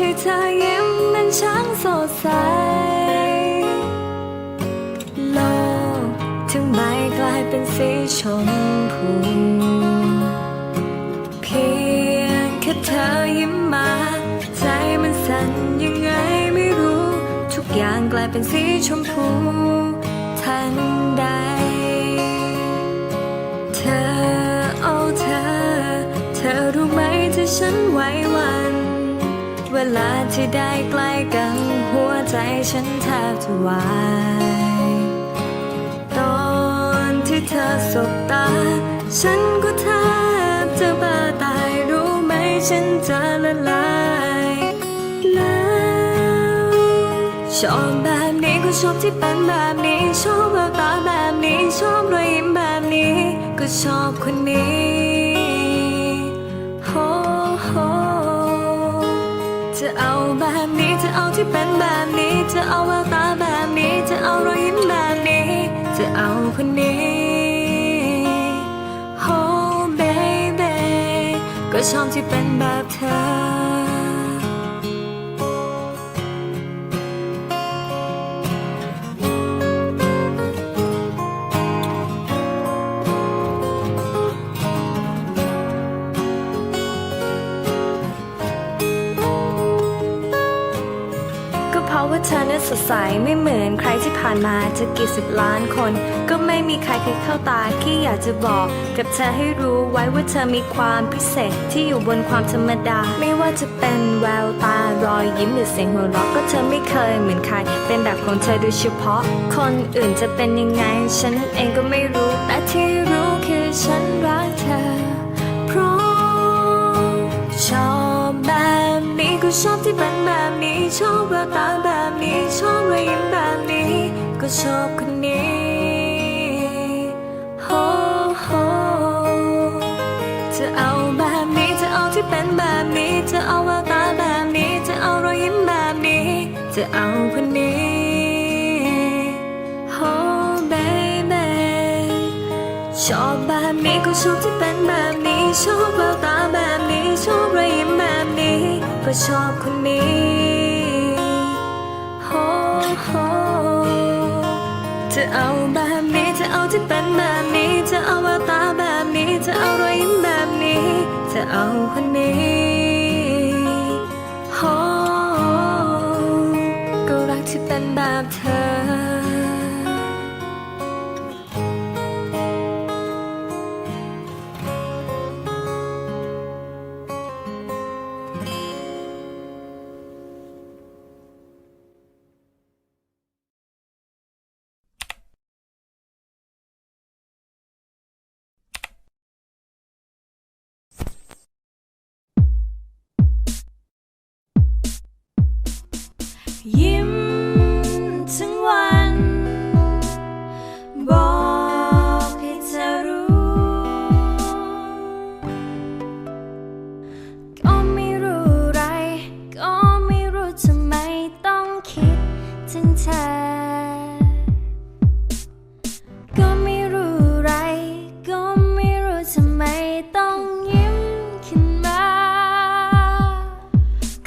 ที่เธอยิ้มนั้นช่างสดใส โลกถึงไม่กลายเป็นสีชมพูเพียงแค่เธอยิ้มมา ใจมันสั่นยังไงไม่รู้ ทุกอย่างกลายเป็นสีชมพู ทันใด เธอโอ้เธอ เธอรู้ไหมที่ฉันไว้วันเว ลาที่ได้ใกล้กัน หัวใจฉันแทบจะวายตอนที่เธอสบตา ฉันก็แทบจะบ้าตายรู้ไหมฉันจะละลายแล้วชอบแบบนี้ก็ชอบที่เป็นแบบนี้ชอบแววตาแบบนี้ชอบรอยยิ้มแบบนี้ ก็ชอบคนนี้ ที่เป็นแบบนี้ จะเอาแววตาแบบนี้ จะเอารอยยิ้มแบบนี้ จะเอาคนนี้ oh baby ก็ชอบที่เป็นแบบเธอ ใสไม่เหมือนใครที่ผ่านมาจะกี่สิบล้านคน ก็ไม่มีใครเคยเข้าตาแค่อยากจะบอก กับเธอให้รู้ไว้ว่าเธอมีความพิเศษที่อยู่บนความธรรมดา ไม่ว่าจะเป็นแววตารอยยิ้มหรือเสียงหัวเราะก็เธอไม่เคยเหมือนใคร เป็นแบบของเธอโดยเฉพาะ คนอื่นจะเป็นยังไง ฉันเองก็ไม่รู้ แต่ที่รู้คือฉันรักเธอ เพราะชอบแบบนี้ก็ชอบที่เป็นแบบนี้ชอบแววตาแบบ ชอบคนนี้โฮโฮจะเอาแบบนี้จะเอาที่เป็นแบบนี้จะเอาแววตาแบบนี้จะเอารอยยิ้มแบบนี้ จะเอาคนนี้โฮเบเบชอบแบบนี้ก็ชอบที่เป็นแบบนี้ชอบแววตาแบบนี้ชอบรอยยิ้มแบบนี้ก็ชอบคนนี้โฮโฮ จะเอาแบบนี้จะเอาที่เป็นแบบนี้จะเอาแววตาแบบนี้จะเอารอยยิ้มแบบนี้จะเอาคนนี้โฮก็รักที่เป็นแบบเธอ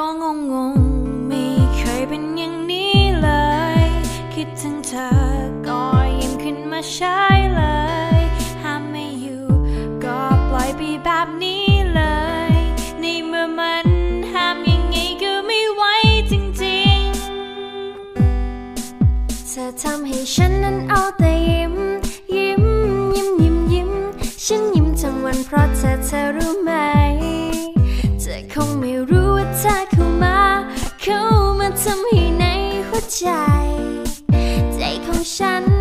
ก็งงงๆไม่เคยเป็นอย่างนี้เลย คิดถึงเธอก็ยิ้มขึ้นมาใช่เลย ห้ามไม่อยู่ ก็ปล่อยไปแบบนี้เลย ในเมื่อมันห้ามยังไงก็ไม่ไหวจริงๆ เธอทำให้ฉันนั้นเอาแต่ยิ้ม ยิ้มยิ้มยิ้มยิ้ม ฉันยิ้มทั้งวันเพราะเธอเธอรู้ไหม เข้ามาทำให้ในหัวใจ ใจของฉัน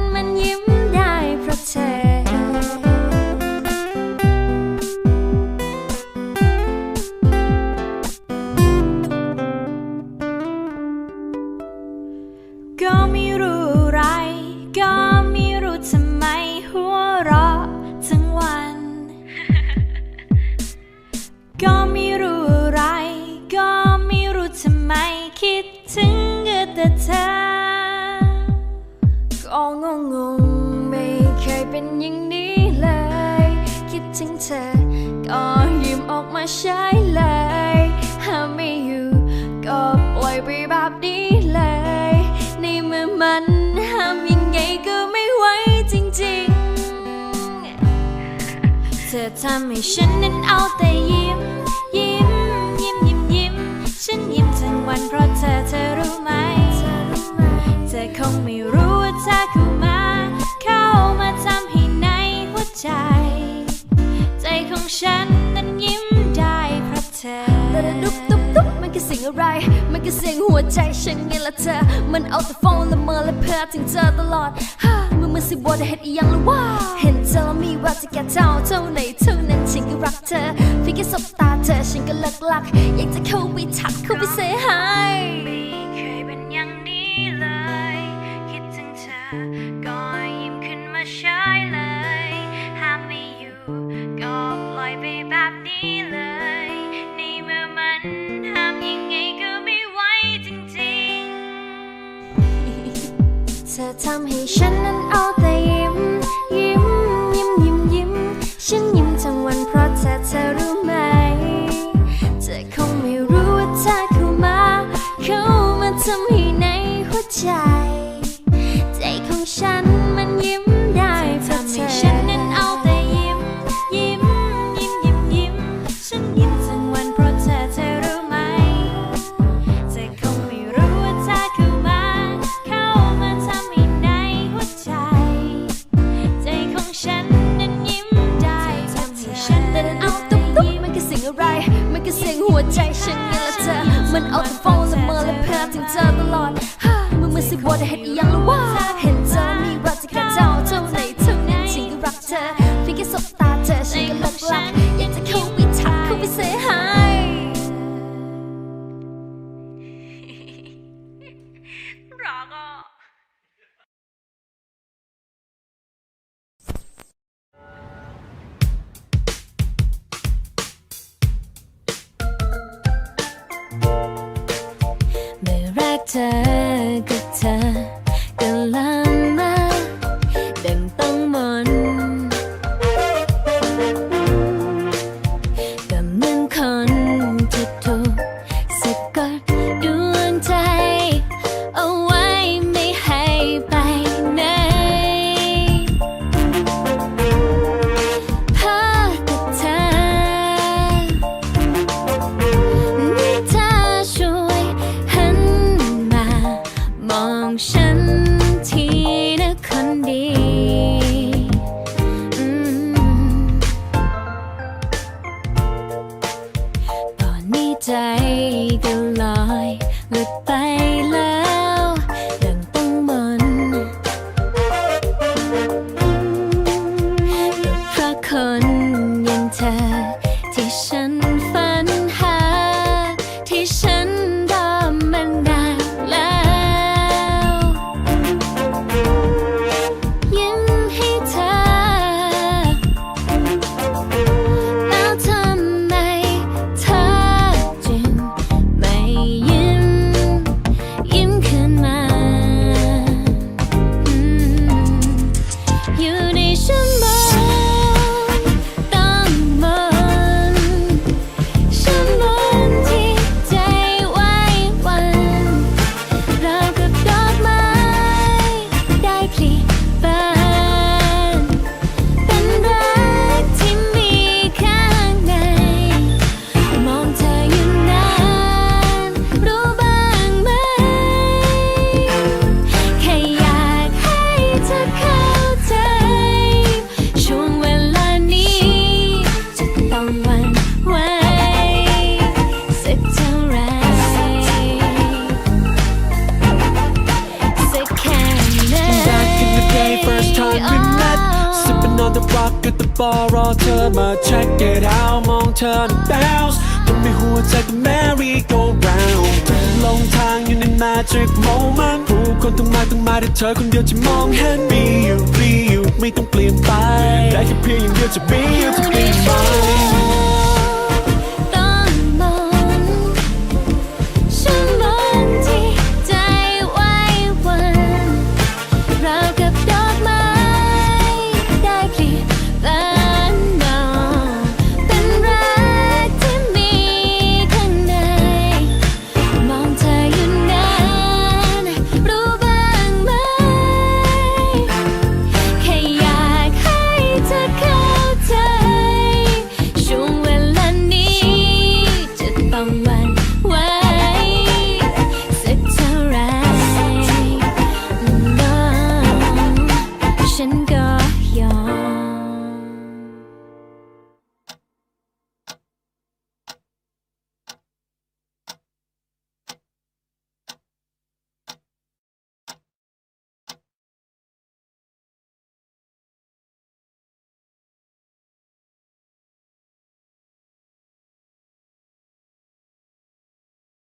แต่เธอก็งงงไม่เคยเป็นอย่างนี้เลย คิดถึงเธอ ก็ยืมออกมาใช้เลยห้าไม่อยู่ก็ปล่อยไปแบบนี้เลย ในเมื่อมันห้ามยังไงก็ไม่ไหวจริงๆ เธอทำให้ฉันนั้นเอาแต่ยิ้ม อเสิ่งอะไร มันคือเสียงหัวใจฉันไงละเธอ มันเอาแต่ฟ้องละเมอและเพ้อถึงเธอตลอดฮ่ามึงมันสิบวได้เห็นอียังละว่า เห็นเธอแล้วมีว่าจะแก่เท่าเท่าไหนเท่านั้นฉันก็รักเธอเพียงแค่สบตาเธอฉันก็เลิกลัก อยากจะเข้าไปทักเข้าไปเซฮายไม่เคยเป็นอย่างนี้เลย คิดถึงเธอก็ยิ้มขึ้นมาเฉ ธอทำให้ฉันนั้นเอา มึงมันสิบวได้เห็นอีหยังละว่า เห็นเธอมีว่าจะแค่เท่าเท่าไหนเท่านั้นฉันก็รักเธอเพียงแค่สบตาเธอฉันก็เลิกลักอยากจะเข้าไปทักเข้าไปเซฮายรักอะเมื่อแรกเธอ อ เป็นเม็ด Sipping on the rock at the bar รอเธอมา check it out มองเธอ bounce ต้องมีหัวใจกับ merry go round ทุลงทางอยู่ใน magic moment ผู้คนต้องมาต้องมาแต่เธอคนเดียวที่มองเห็น be you be you ไม่ต้องเปลี่ยนไป ได้แค่เพียงอย่างเดียวจะ be you to be mine